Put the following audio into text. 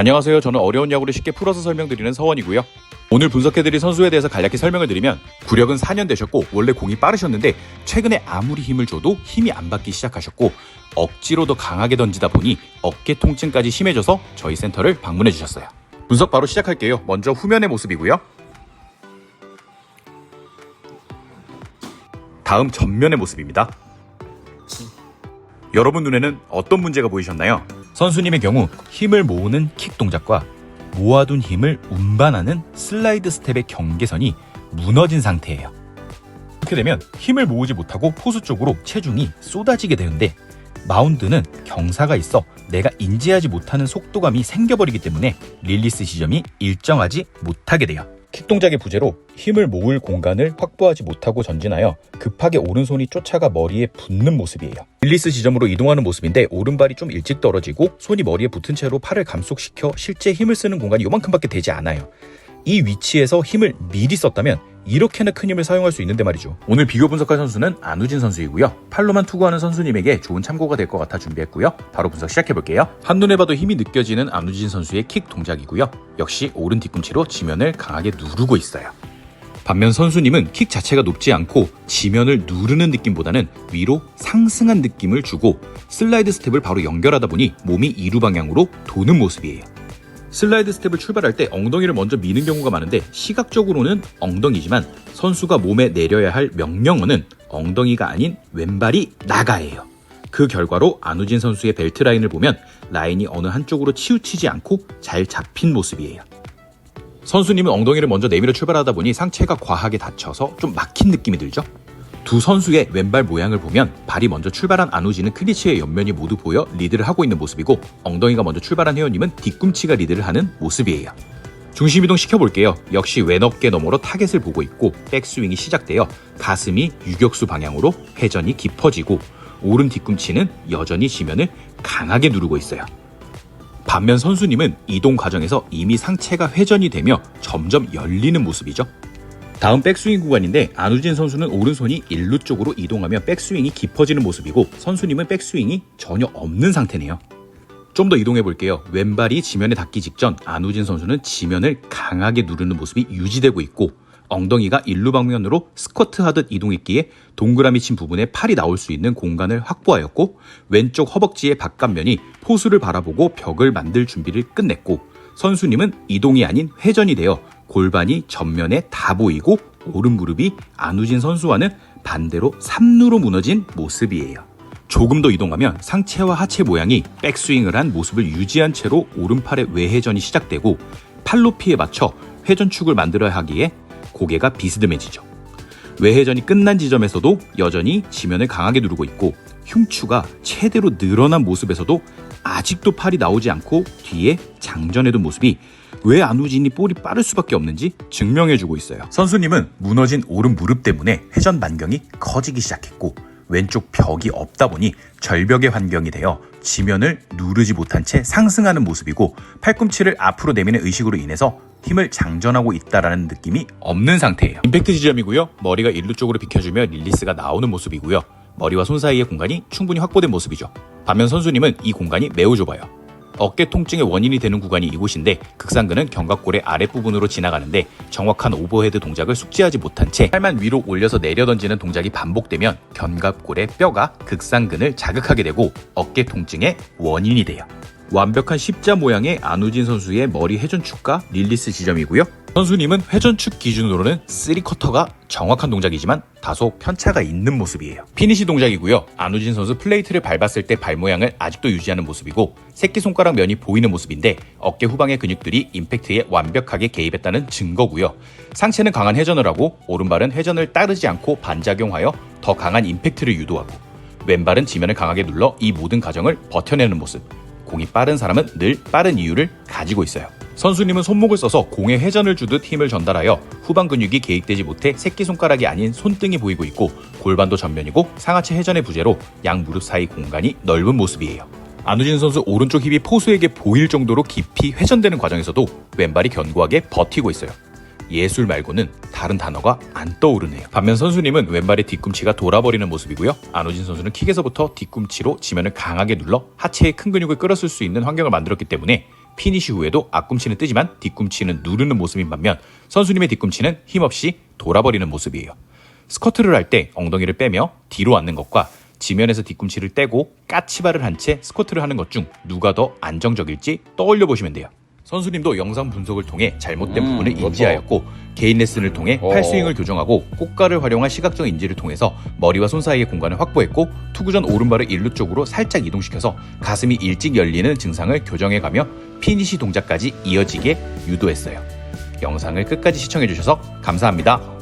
안녕하세요. 저는 어려운 야구를 쉽게 풀어서 설명드리는 서원이고요. 오늘 분석해드릴 선수에 대해서 간략히 설명을 드리면 구력은 4년 되셨고 원래 공이 빠르셨는데 최근에 아무리 힘을 줘도 힘이 안 받기 시작하셨고 억지로 더 강하게 던지다 보니 어깨 통증까지 심해져서 저희 센터를 방문해 주셨어요. 분석 바로 시작할게요. 먼저 후면의 모습이고요. 다음 전면의 모습입니다. 여러분 눈에는 어떤 문제가 보이셨나요? 선수님의 경우 힘을 모으는 킥 동작과 모아둔 힘을 운반하는 슬라이드 스텝의 경계선이 무너진 상태예요. 이렇게 되면 힘을 모으지 못하고 포수 쪽으로 체중이 쏟아지게 되는데 마운드는 경사가 있어 내가 인지하지 못하는 속도감이 생겨버리기 때문에 릴리스 지점이 일정하지 못하게 돼요. 킥 동작의 부재로 힘을 모을 공간을 확보하지 못하고 전진하여 급하게 오른손이 쫓아가 머리에 붙는 모습이에요. 릴리스 지점으로 이동하는 모습인데 오른발이 좀 일찍 떨어지고 손이 머리에 붙은 채로 팔을 감속시켜 실제 힘을 쓰는 공간이 요만큼밖에 되지 않아요. 이 위치에서 힘을 미리 썼다면 이렇게나 큰 힘을 사용할 수 있는데 말이죠. 오늘 비교 분석할 선수는 안우진 선수이고요. 팔로만 투구하는 선수님에게 좋은 참고가 될 것 같아 준비했고요. 바로 분석 시작해 볼게요. 한눈에 봐도 힘이 느껴지는 안우진 선수의 킥 동작이고요. 역시 오른 뒤꿈치로 지면을 강하게 누르고 있어요. 반면 선수님은 킥 자체가 높지 않고 지면을 누르는 느낌보다는 위로 상승한 느낌을 주고 슬라이드 스텝을 바로 연결하다 보니 몸이 이루 방향으로 도는 모습이에요. 슬라이드 스텝을 출발할 때 엉덩이를 먼저 미는 경우가 많은데 시각적으로는 엉덩이지만 선수가 몸에 내려야 할 명령어는 엉덩이가 아닌 왼발이 나가예요. 그 결과로 안우진 선수의 벨트 라인을 보면 라인이 어느 한쪽으로 치우치지 않고 잘 잡힌 모습이에요. 선수님은 엉덩이를 먼저 내밀어 출발하다 보니 상체가 과하게 다쳐서 좀 막힌 느낌이 들죠? 두 선수의 왼발 모양을 보면 발이 먼저 출발한 안우진은 크리치의 옆면이 모두 보여 리드를 하고 있는 모습이고 엉덩이가 먼저 출발한 회원님은 뒤꿈치가 리드를 하는 모습이에요. 중심 이동 시켜볼게요. 역시 왼 어깨 너머로 타겟을 보고 있고 백스윙이 시작되어 가슴이 유격수 방향으로 회전이 깊어지고 오른 뒤꿈치는 여전히 지면을 강하게 누르고 있어요. 반면 선수님은 이동 과정에서 이미 상체가 회전이 되며 점점 열리는 모습이죠. 다음 백스윙 구간인데 안우진 선수는 오른손이 일루 쪽으로 이동하며 백스윙이 깊어지는 모습이고 선수님은 백스윙이 전혀 없는 상태네요. 좀 더 이동해 볼게요. 왼발이 지면에 닿기 직전 안우진 선수는 지면을 강하게 누르는 모습이 유지되고 있고 엉덩이가 일루 방면으로 스쿼트 하듯 이동했기에 동그라미 친 부분에 팔이 나올 수 있는 공간을 확보하였고 왼쪽 허벅지의 바깥면이 포수를 바라보고 벽을 만들 준비를 끝냈고 선수님은 이동이 아닌 회전이 되어 골반이 전면에 다 보이고 오른 무릎이 안우진 선수와는 반대로 삼루로 무너진 모습이에요. 조금 더 이동하면 상체와 하체 모양이 백스윙을 한 모습을 유지한 채로 오른팔의 외회전이 시작되고 팔로피에 맞춰 회전축을 만들어야 하기에 고개가 비스듬해지죠. 외회전이 끝난 지점에서도 여전히 지면을 강하게 누르고 있고 흉추가 최대로 늘어난 모습에서도 아직도 팔이 나오지 않고 뒤에 장전해둔 모습이 왜 안우진이 볼이 빠를 수밖에 없는지 증명해주고 있어요. 선수님은 무너진 오른 무릎 때문에 회전 반경이 커지기 시작했고 왼쪽 벽이 없다 보니 절벽의 환경이 되어 지면을 누르지 못한 채 상승하는 모습이고 팔꿈치를 앞으로 내미는 의식으로 인해서 힘을 장전하고 있다라는 느낌이 없는 상태예요. 임팩트 지점이고요. 머리가 일루 쪽으로 비켜주며 릴리스가 나오는 모습이고요. 머리와 손 사이의 공간이 충분히 확보된 모습이죠. 반면 선수님은 이 공간이 매우 좁아요. 어깨 통증의 원인이 되는 구간이 이곳인데 극상근은 견갑골의 아랫부분으로 지나가는데 정확한 오버헤드 동작을 숙지하지 못한 채 팔만 위로 올려서 내려 던지는 동작이 반복되면 견갑골의 뼈가 극상근을 자극하게 되고 어깨 통증의 원인이 돼요. 완벽한 십자 모양의 안우진 선수의 머리 회전축과 릴리스 지점이고요. 선수님은 회전축 기준으로는 3커터가 정확한 동작이지만 다소 편차가 있는 모습이에요. 피니시 동작이고요. 안우진 선수 플레이트를 밟았을 때 발 모양을 아직도 유지하는 모습이고 새끼손가락 면이 보이는 모습인데 어깨 후방의 근육들이 임팩트에 완벽하게 개입했다는 증거고요. 상체는 강한 회전을 하고 오른발은 회전을 따르지 않고 반작용하여 더 강한 임팩트를 유도하고 왼발은 지면을 강하게 눌러 이 모든 과정을 버텨내는 모습. 공이 빠른 사람은 늘 빠른 이유를 가지고 있어요. 선수님은 손목을 써서 공에 회전을 주듯 힘을 전달하여 후방 근육이 개입되지 못해 새끼손가락이 아닌 손등이 보이고 있고 골반도 전면이고 상하체 회전의 부재로 양 무릎 사이 공간이 넓은 모습이에요. 안우진 선수 오른쪽 힙이 포수에게 보일 정도로 깊이 회전되는 과정에서도 왼발이 견고하게 버티고 있어요. 예술 말고는 다른 단어가 안 떠오르네요. 반면 선수님은 왼발의 뒤꿈치가 돌아버리는 모습이고요. 안우진 선수는 킥에서부터 뒤꿈치로 지면을 강하게 눌러 하체의 큰 근육을 끌어쓸 수 있는 환경을 만들었기 때문에 피니시 후에도 앞꿈치는 뜨지만 뒤꿈치는 누르는 모습인 반면 선수님의 뒤꿈치는 힘없이 돌아버리는 모습이에요. 스쿼트를 할 때 엉덩이를 빼며 뒤로 앉는 것과 지면에서 뒤꿈치를 떼고 까치발을 한 채 스쿼트를 하는 것 중 누가 더 안정적일지 떠올려 보시면 돼요. 선수님도 영상 분석을 통해 잘못된 음, 부분을 그렇죠. 인지하였고 개인 레슨을 통해 어. 팔스윙을 교정하고 꽃가를 활용한 시각적 인지를 통해서 머리와 손 사이의 공간을 확보했고 투구 전 오른발을 일루 쪽으로 살짝 이동시켜서 가슴이 일찍 열리는 증상을 교정해가며 피니시 동작까지 이어지게 유도했어요. 영상을 끝까지 시청해주셔서 감사합니다.